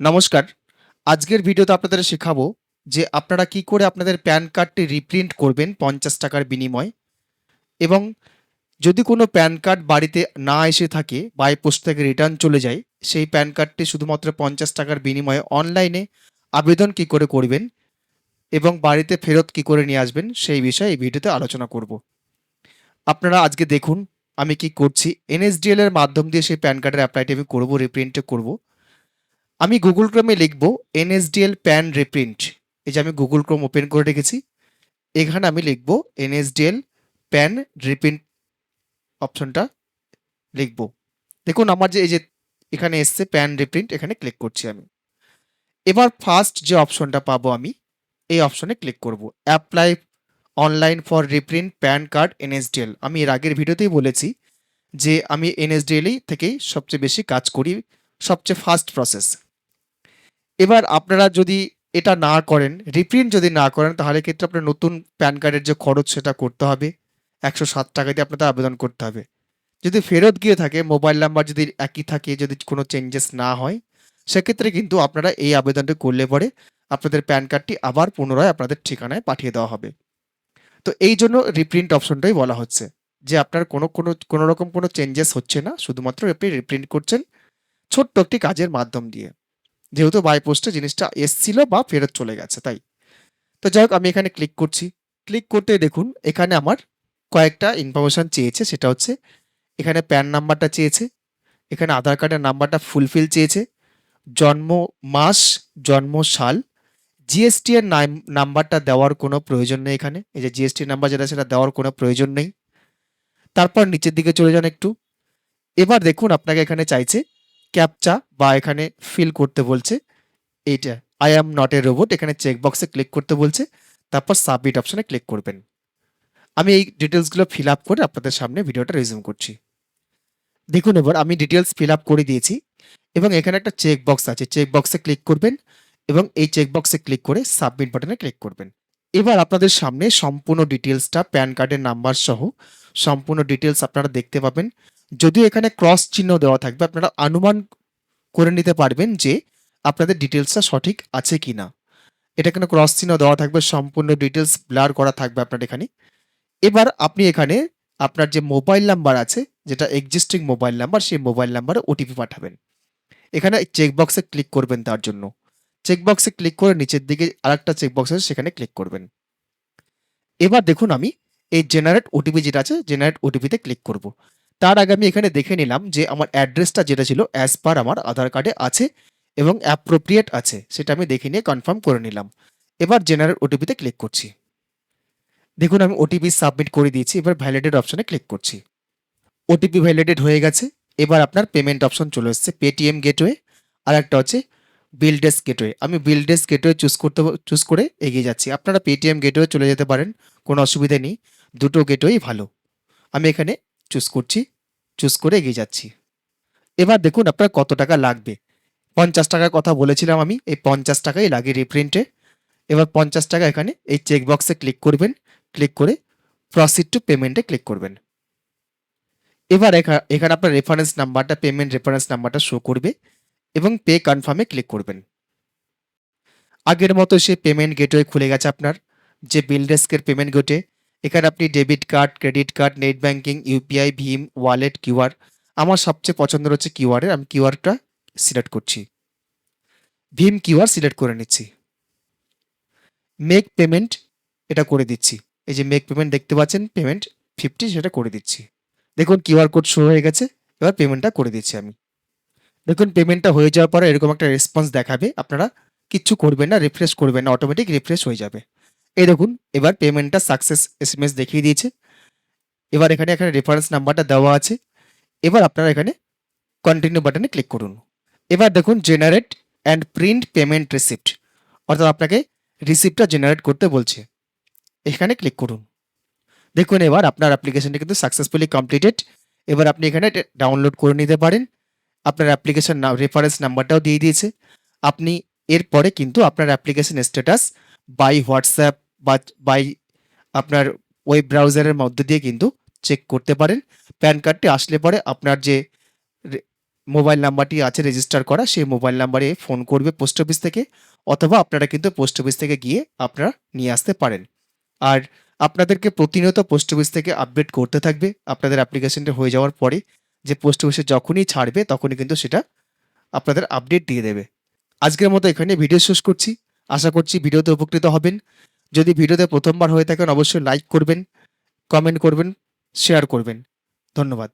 নমস্কার। আজকের ভিডিওতে আপনাদের শেখাবো যে আপনারা কি করে আপনাদের প্যান কার্ডটি রিপ্রিন্ট করবেন পঞ্চাশ টাকার বিনিময় এবং যদি কোনো প্যান কার্ড বাড়িতে না এসে থাকে, বাই পোস্ট থেকে রিটার্ন চলে যায়, সেই প্যান কার্ডটি শুধুমাত্র পঞ্চাশ টাকার বিনিময়ে অনলাইনে আবেদন কি করে করবেন এবং বাড়িতে ফেরত কি করে নিয়ে আসবেন, সেই বিষয়ে এই ভিডিওতে আলোচনা করব। আপনারা আজকে দেখুন আমি কি করছি। এনএসডিএল এর মাধ্যম দিয়ে সেই প্যান কার্ডের অ্যাপ্লাইটি আমি করব রিপ্রিন্টে করব। আমি গুগল ক্রোমে লিখব এনএসডিএল প্যান রিপ্রিন্ট এই যে আমি গুগল ক্রোম ওপেন করে রেখেছি। এখানে আমি লিখব এনএসডিএল প্যান রিপ্রিন্ট অপশনটা লিখব। দেখুন, আমার যে এই যে এখানে এসছে প্যান রিপ্রিন্ট এখানে ক্লিক করছি আমি। এবার ফার্স্ট যে অপশনটা পাবো আমি, এই অপশনে ক্লিক করব। Apply online for reprint PAN card NSDL আমি এর আগের ভিডিওতেই বলেছি যে আমি এনএসডিএলই থেকেই সবচেয়ে বেশি কাজ করি, সবচেয়ে ফাস্ট প্রসেস এবার আপনারা যদি এটা না করেন রিপ্রিন্ট যদি না করেন, তাহলে ক্ষেত্রে আপনার নতুন প্যান কার্ডের যে খরচ সেটা করতে হবে। একশো সাত টাকা দিয়ে আপনাদের আবেদন করতে হবে। যদি ফেরত গিয়ে থাকে মোবাইল নাম্বার যদি একই থাকে, যদি কোনো চেঞ্জেস না হয়, সেক্ষেত্রে কিন্তু আপনারা এই আবেদনটি করলে পরে আপনাদের প্যান কার্ডটি আবার পুনরায় আপনাদের ঠিকানায় পাঠিয়ে দেওয়া হবে। তো এই জন্য রিপ্রিন্ট অপশনটাই বলা হচ্ছে, যে আপনার কোনো কোনো কোনো রকম কোনো চেঞ্জেস হচ্ছে না, শুধুমাত্র আপনি রিপ্রিন্ট করছেন ছোট্ট একটি কাজের মাধ্যম দিয়ে। যেহেতু বাই পোস্টে জিনিসটা এসছিল বা ফেরত চলে গেছে, তাই। তো যাই হোক, আমি এখানে ক্লিক করছি। ক্লিক করতে দেখুন, এখানে আমার কয়েকটা ইনফরমেশন চেয়েছে, সেটা হচ্ছে এখানে প্যান নাম্বারটা চেয়েছে, এখানে আধার কার্ডের নাম্বারটা ফুলফিল চেয়েছে, জন্ম মাস, জন্ম সাল জিএসটি এর নাম- নাম্বারটা দেওয়ার কোনো প্রয়োজন নেই এখানে। এই যে জিএসটি নাম্বার যেটা, সেটা দেওয়ার কোনো প্রয়োজন নেই। তারপর নিচের দিকে চলে যান একটু। এবার দেখুন, আপনাকে এখানে চাইছে ক্যাপচা বা এখানে ফিল করতে বলছে, এইটা I am not a robot এখানে চেকবক্সে ক্লিক করতে বলছে, তারপর সাবমিট অপশানে ক্লিক করবেন। আমি এই ডিটেলসগুলো ফিল আপ করে আপনাদের সামনে ভিডিওটা রিজিউম করছি। দেখুন এবার আমি ডিটেলস ফিল আপ করে দিয়েছি, এবং এখানে একটা চেক বক্স আছে চেক বক্সে ক্লিক করবেন, এবং এই চেক বক্সে ক্লিক করে সাবমিট বাটনে ক্লিক করবেন। এবার আপনাদের সামনে সম্পূর্ণ ডিটেলসটা প্যান কার্ডের নাম্বার সহ সম্পূর্ণ ডিটেলস আপনারা দেখতে পাবেন। যদিও এখানে ক্রস চিহ্ন দেওয়া থাকবে, আপনারা অনুমান করে নিতে পারবেন যে আপনাদের ডিটেলসটা সঠিক আছে কি না এটা এখানে ক্রস চিহ্ন দেওয়া থাকবে, সম্পূর্ণ ডিটেলস ব্লার করা থাকবে আপনার এখানে। এবার আপনি এখানে আপনার যে মোবাইল নাম্বার আছে, যেটা এক্সিস্টিং মোবাইল নাম্বার সেই মোবাইল নাম্বারে ওটিপি পাঠাবেন। এখানে চেকবক্সে ক্লিক করবেন তার জন্য। চেকবক্সে ক্লিক করে নিচের দিকে আরেকটা চেকবক্স আছে, সেখানে ক্লিক করবেন। এবার দেখুন আমি এই জেনারেট ওটিপি যেটা আছে জেনারেট ওটিপিতে ক্লিক করব। তার আগে আমি এখানে দেখে নিলাম যে আমার অ্যাড্রেসটা যেটা ছিল অ্যাজ পার আমার আধার কার্ডে আছে এবং অ্যাপ্রোপ্রিয়েট আছে, সেটা আমি দেখে নিয়ে কনফার্ম করে নিলাম। এবার জেনারেল ওটিপিতে ক্লিক করছি। দেখুন, আমি ওটিপি সাবমিট করে দিয়েছি, এবার ভ্যালিডেট অপশনে ক্লিক করছি। ওটিপি ভ্যালিডেট হয়ে গেছে, এবার আপনার পেমেন্ট অপশন চলে এসেছে পেটিএম গেটওয়ে আর একটা হচ্ছে বিলডেস গেটওয়ে আমি বিলডেস গেটওয়ে চুজ করতে চুজ করে এগিয়ে যাচ্ছি। আপনারা পেটিএম গেটওয়ে চলে যেতে পারেন, কোনো অসুবিধা নেই, দুটো গেটওয়েই ভালো। আমি এখানে চুজ করছি, চুজ করে এগিয়ে যাচ্ছি। এবার দেখুন আপনার কত টাকা লাগবে। পঞ্চাশ টাকার কথা বলেছিলাম আমি, এই পঞ্চাশ টাকাই লাগে রিপ্রিন্টে এবার পঞ্চাশ টাকা এখানে, এই চেক বক্সে ক্লিক করবেন ক্লিক করে প্রসিড টু পেমেন্টে ক্লিক করবেন। এবার এখা- এখানে আপনার রেফারেন্স নাম্বারটা পেমেন্ট রেফারেন্স নাম্বারটা শো করবে এবং পে কনফার্মে ক্লিক করবেন। আগের মতো সে পেমেন্ট গেটওয়ে খুলে গেছে আপনার, যে বিল ডেস্কের পেমেন্ট গেটে এখানে আপনি debit card credit card net banking UPI Bhim wallet QR আমার সবচেয়ে পছন্দের হচ্ছে কিউআর আমি কিউআরটা সিলেক্ট করছি। ভীম কিউআর সিলেক্ট করে নিচ্ছি। মেক পেমেন্ট এটা করে দিচ্ছি। এই যে মেক পেমেন্ট দেখতে পাচ্ছেন পেমেন্ট ফিফটি সেটা করে দিচ্ছি। দেখুন কিউআর কোড শুরু হয়ে গেছে, এবার পেমেন্টটা করে দিচ্ছি আমি। দেখুন পেমেন্টটা হয়ে যাওয়ার পরে এরকম একটা রেসপন্স দেখাবে, আপনারা কিচ্ছু করবেন না রিফ্রেশ করবেন না অটোমেটিক রিফ্রেশ হয়ে যাবে। এই দেখুন, এবার পেমেন্টটা সাকসেস এস এম এস দেখিয়ে দিয়েছে। এবার এখানে এখানে রেফারেন্স নাম্বারটা দেওয়া আছে। এবার আপনারা এখানে কন্টিনিউ বাটনে ক্লিক করুন। এবার দেখুন generate and print payment receipt অর্থাৎ আপনাকে রিসিপ্টটা জেনারেট করতে বলছে। এখানে ক্লিক করুন। দেখুন, এবার আপনার অ্যাপ্লিকেশনটা কিন্তু সাকসেসফুলি কমপ্লিটেড এবার আপনি এখানে ডাউনলোড করে নিতে পারেন। আপনার অ্যাপ্লিকেশন রেফারেন্স নাম্বারটাও দিয়ে দিয়েছে। আপনি এরপরে কিন্তু আপনার অ্যাপ্লিকেশন স্ট্যাটাস বাই হোয়াটসঅ্যাপ বা বাই আপনার ওয়েব ব্রাউজারের মধ্যে দিয়ে কিন্তু চেক করতে পারেন। প্যান কার্ডটি আসলে পরে আপনার যে মোবাইল নাম্বারটি আছে রেজিস্টার করা, সেই মোবাইল নাম্বারে ফোন করবে পোস্ট অফিস থেকে অথবা আপনারা কিন্তু পোস্ট অফিস থেকে গিয়ে আপনারা নিয়ে আসতে পারেন। আর আপনাদেরকে প্রতিনিয়ত পোস্ট অফিস থেকে আপডেট করতে থাকবে। আপনাদের অ্যাপ্লিকেশনটা হয়ে যাওয়ার পরে যে পোস্ট অফিসে যখনই ছাড়বে তখনই কিন্তু সেটা আপনাদের আপডেট দিয়ে দেবে। আজকের মতো এখানে ভিডিও শেষ করছি। আশা করছি ভিডিওতে উপকৃত হবেন। যদি ভিডিওতে প্রথমবার হয়ে থাকেন, অবশ্যই লাইক করবেন কমেন্ট করবেন শেয়ার করবেন। ধন্যবাদ।